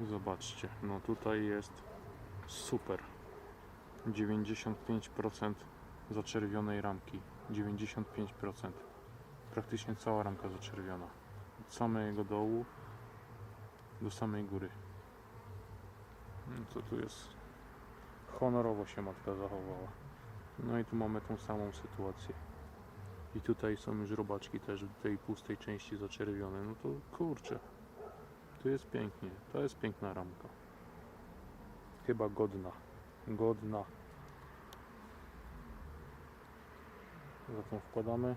Zobaczcie, no tutaj jest super. 95% zaczerwionej ramki. 95%. Praktycznie cała ramka zaczerwiona. Od samego dołu do samej góry. No co tu jest? Honorowo się matka zachowała. No i tu mamy tą samą sytuację. I tutaj są już robaczki też w tej pustej części zaczerwione. No to kurczę. Tu jest pięknie. To jest piękna ramka. Chyba godna. Godna. Zatem wkładamy.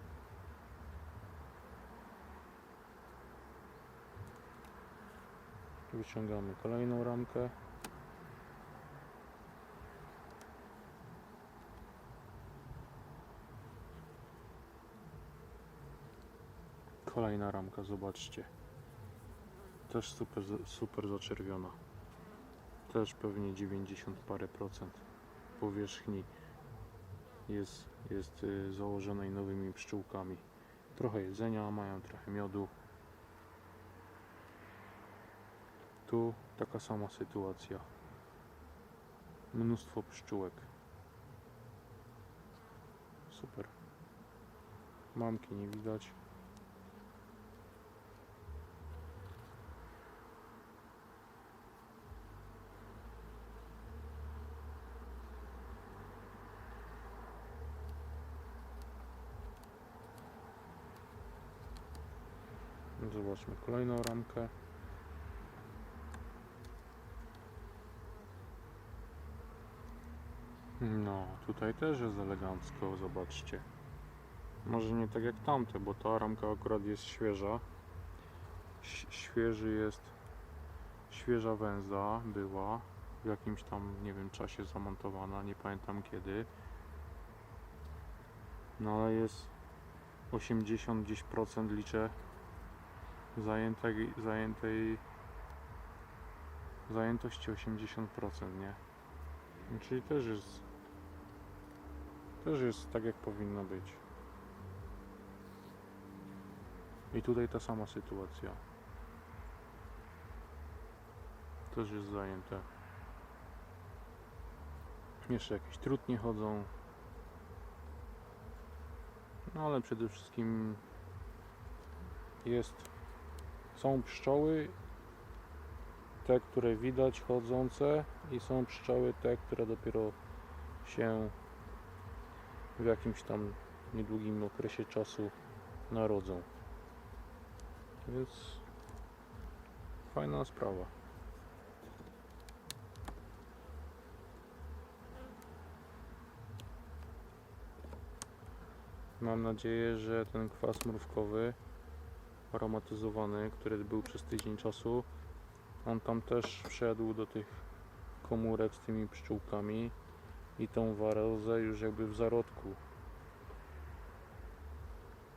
Wyciągamy kolejną ramkę. Kolejna ramka, zobaczcie. Też super, super zaczerwiona. Też pewnie 90 parę procent powierzchni jest, jest y, założonej nowymi pszczółkami. Trochę jedzenia mają, trochę miodu. Tu taka sama sytuacja. Mnóstwo pszczółek. Super. Mamki nie widać. Zobaczmy kolejną ramkę. No, tutaj też jest elegancko, zobaczcie. Może nie tak jak tamte, bo ta ramka akurat jest świeża. Świeży jest, świeża węza była w jakimś tam, nie wiem, czasie zamontowana, nie pamiętam kiedy. No ale jest 80 gdzieś procent liczę zajętej, zajętej zajętości 80%, nie? Czyli też jest też jest tak jak powinno być. I tutaj ta sama sytuacja. Też jest zajęte. Jeszcze jakieś trutnie chodzą. No ale przede wszystkim jest są pszczoły te, które widać chodzące i są pszczoły te, które dopiero się w jakimś tam niedługim okresie czasu narodzą. Więc fajna sprawa. Mam nadzieję, że ten kwas mrówkowy aromatyzowany, który był przez tydzień czasu, on tam też wszedł do tych komórek z tymi pszczółkami i tą warozę już jakby w zarodku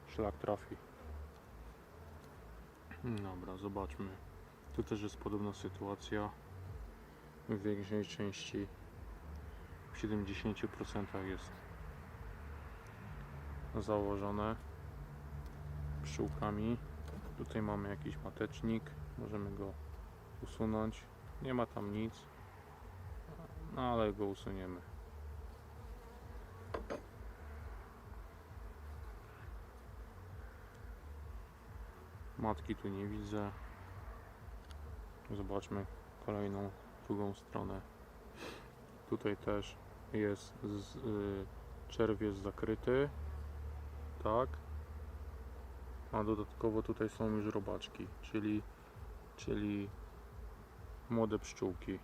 szlak trafi. Dobra, zobaczmy. Tu też jest podobna sytuacja. W większej części w 70% jest założone pszczółkami. Tutaj mamy jakiś matecznik, możemy go usunąć. Nie ma tam nic, no ale go usuniemy. Matki tu nie widzę. Zobaczmy kolejną, drugą stronę. Tutaj też jest z, y, czerwiec zakryty. Tak. A dodatkowo tutaj są już robaczki, czyli, czyli młode pszczółki,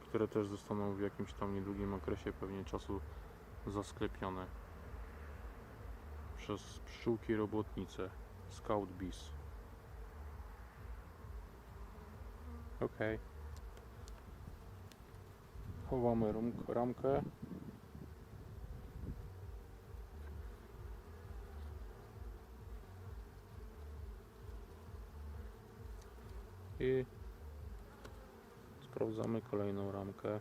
które też zostaną w jakimś tam niedługim okresie pewnie czasu zasklepione przez pszczółki robotnice Scout Bees. Ok. Chowamy ram- ramkę. I sprawdzamy kolejną ramkę.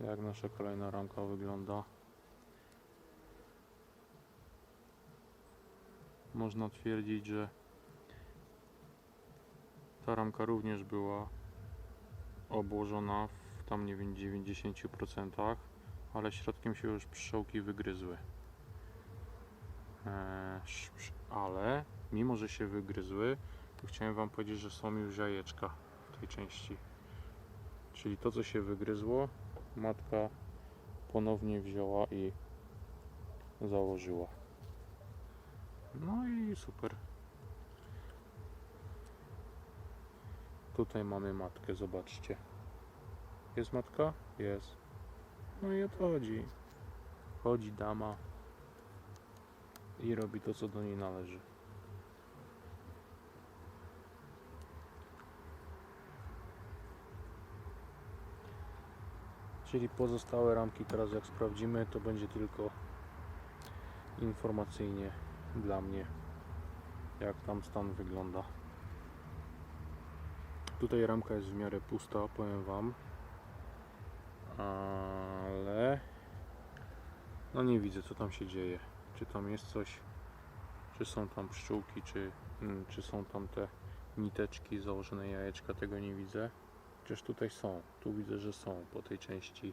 Jak nasza kolejna ramka wygląda. Można twierdzić, że Ta ramka również była obłożona w tam nie wiem 90%, ale środkiem się już pszczołki wygryzły. Eee, ale mimo, że się wygryzły, to chciałem Wam powiedzieć, że są już jajeczka w tej części. Czyli to, co się wygryzło, matka ponownie wzięła i założyła. No i super. Tutaj mamy matkę, zobaczcie. Jest matka? Jest. No i o to chodzi. Chodzi dama i robi to, co do niej należy. Czyli pozostałe ramki teraz jak sprawdzimy, to będzie tylko informacyjnie dla mnie, jak tam stan wygląda. Tutaj ramka jest w miarę pusta, powiem Wam, ale no nie widzę co tam się dzieje. Czy tam jest coś, czy są tam pszczółki, czy, mm, czy są tam te niteczki, założone jajeczka, tego nie widzę. Chociaż tutaj są, tu widzę, że są po tej części,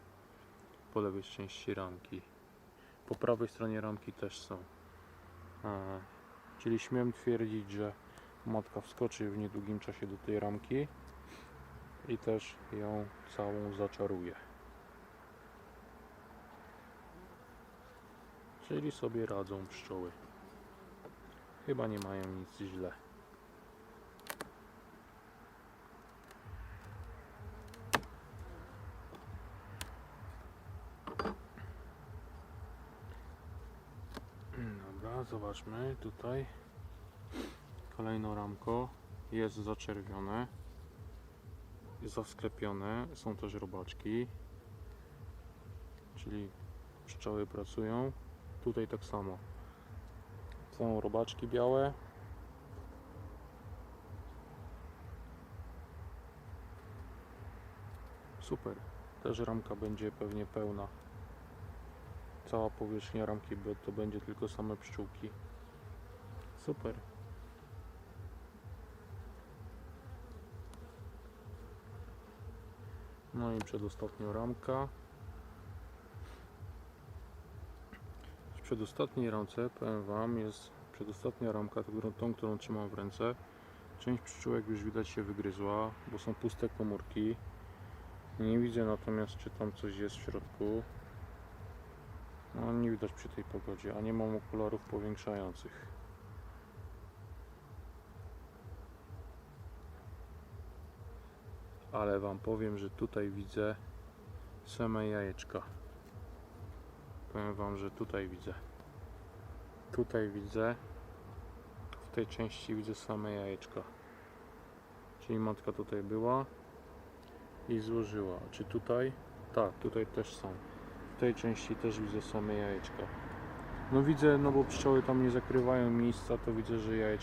po lewej części ramki. Po prawej stronie ramki też są. Czyli śmiem twierdzić, że matka wskoczy w niedługim czasie do tej ramki i też ją całą zaczaruje. Czyli sobie radzą pszczoły. Chyba nie mają nic źle. Dobra, zobaczmy tutaj. Kolejne ramko jest zaczerwione, jest zasklepione, są też robaczki, czyli pszczoły pracują. Tutaj tak samo. Są robaczki białe. Super. Też ramka będzie pewnie pełna. Cała powierzchnia ramki bo to będzie tylko same pszczółki. Super. No i przedostatnia ramka. W przedostatniej ramce, powiem Wam, jest przedostatnia ramka, tą, tą, którą trzymam w ręce. Część pszczółek już widać się wygryzła, bo są puste komórki. Nie widzę natomiast, czy tam coś jest w środku. No nie widać przy tej pogodzie, a nie mam okularów powiększających. Ale Wam powiem, że tutaj widzę same jajeczka. Powiem Wam, że tutaj widzę. Tutaj widzę. W tej części widzę same jajeczka. Czyli matka tutaj była i złożyła. Czy tutaj? Tak, tutaj też są. W tej części też widzę same jajeczka. No widzę, no bo pszczoły tam nie zakrywają miejsca, to widzę, że jajeczka